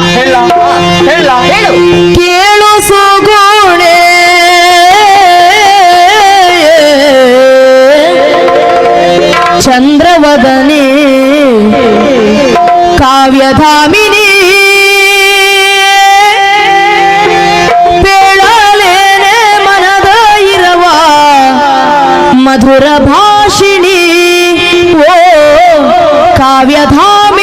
ಹೇಳ ಹೇಳ ಹೇಳು. ಕೇಳು ಸುಗುಣೆ. ಚಂದ್ರವದನೆ. ಕಾವ್ಯಧಾಮಿನಿ. ಪೇಳಲೇನೆ ಮನದ ಇರವ. ಮಧುರ ಭಾಷಿಣಿ. ಓ ಕಾವ್ಯಧಾಮ.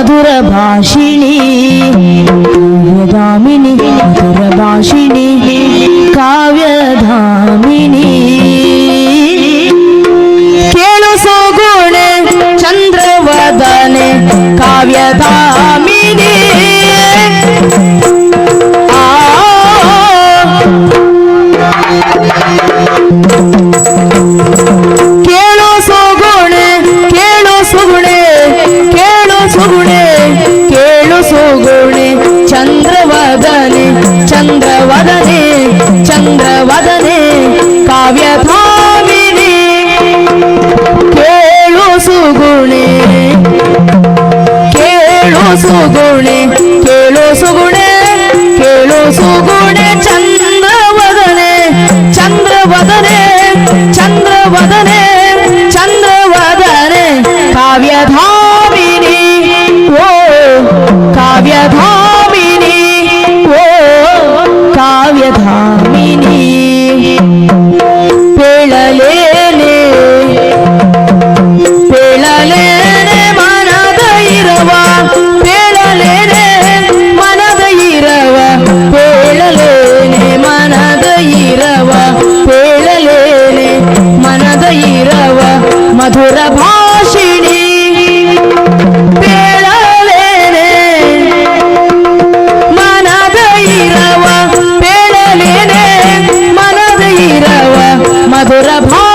ಮಧುರ ಭಾಷಿಣಿ ಕಾವ್ಯಧಾಮಿನಿ ಮಧುರ ಭಾಷಿಣಿ ಕಾವ್ಯಧಾಮಿನಿ. ಕೇಳು ಸೋಗುಣೆ ಚಂದ್ರವದನೆ ಕಾವ್ಯಧಾ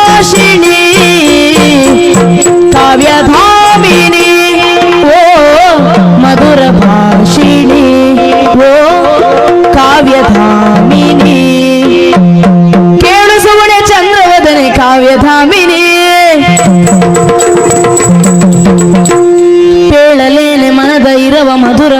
ಭಾಷಿಣಿ ಕಾವ್ಯಧಾಮಿನಿ ಓ ಮಧುರ ಓ ಕಾವ್ಯಧಾಮಿನಿ. ಕೇಳಿಸುವಣೆ ಚಂದ್ರವದನೆ ಕಾವ್ಯಧಾಮಿನಿ. ಕೇಳಲೇನೆ ಮನದ ಮಧುರ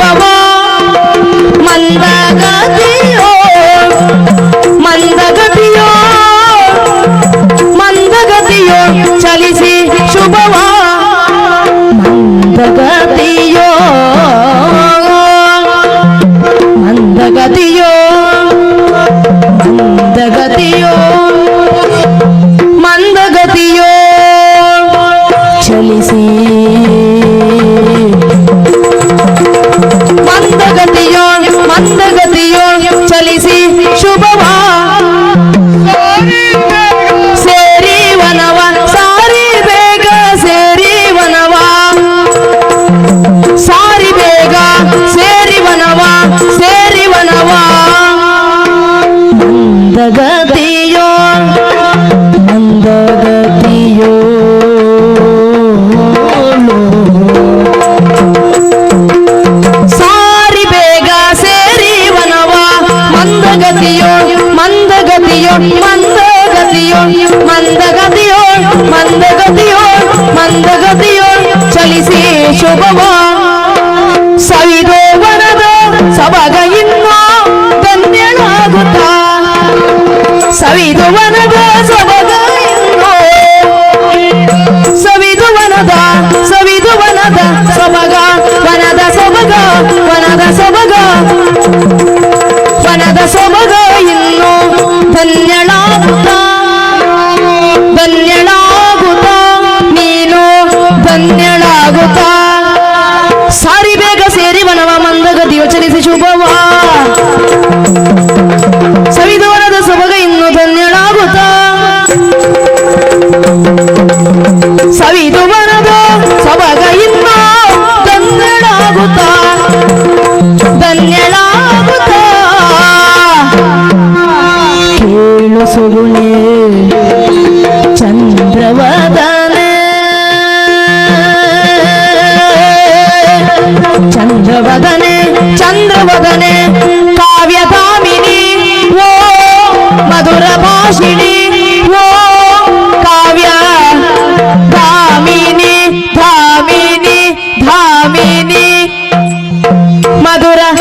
বাবা കുഞ്ഞള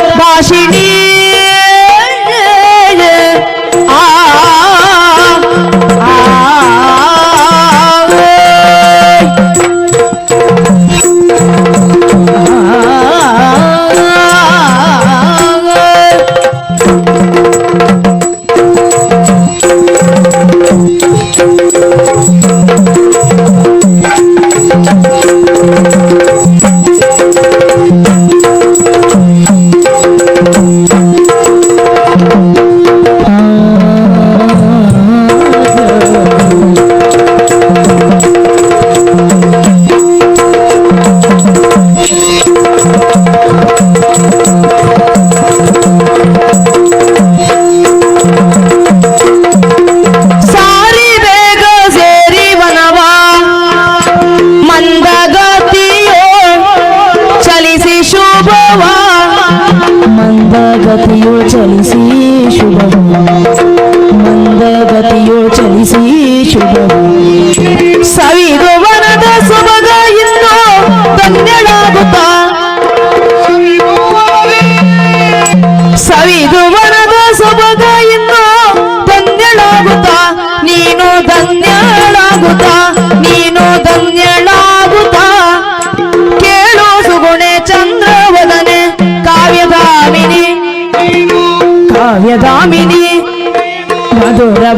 ಮಧುರ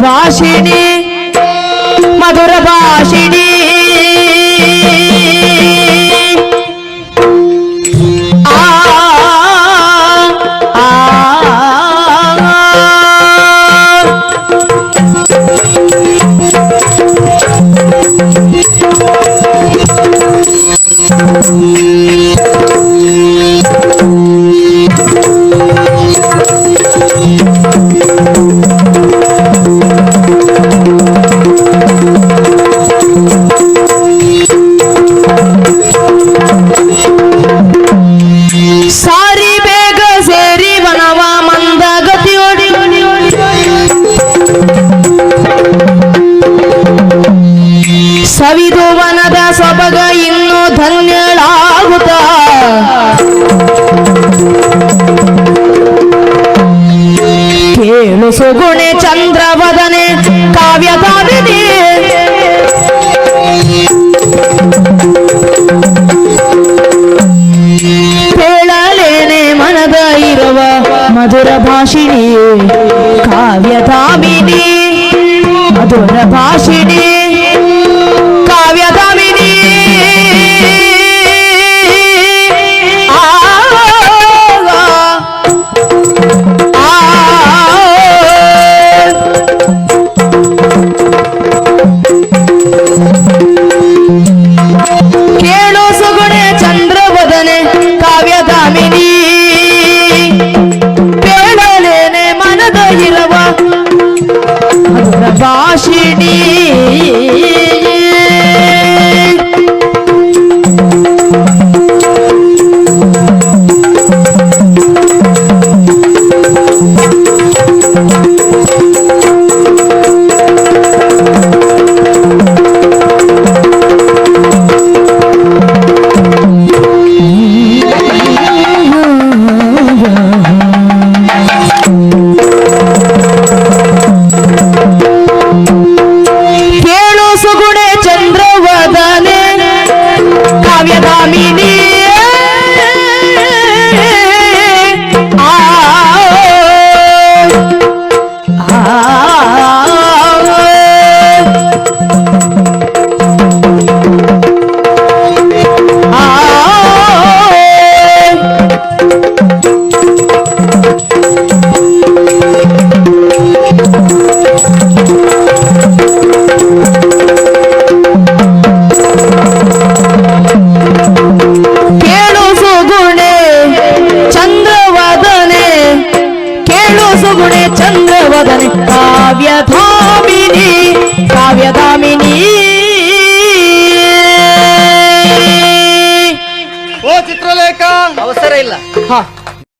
ಮಧುರ ಮಧುರ ಭಾಷಿಣಿ ಕಾವ್ಯಧಾಮಿನಿ ಮಧುರ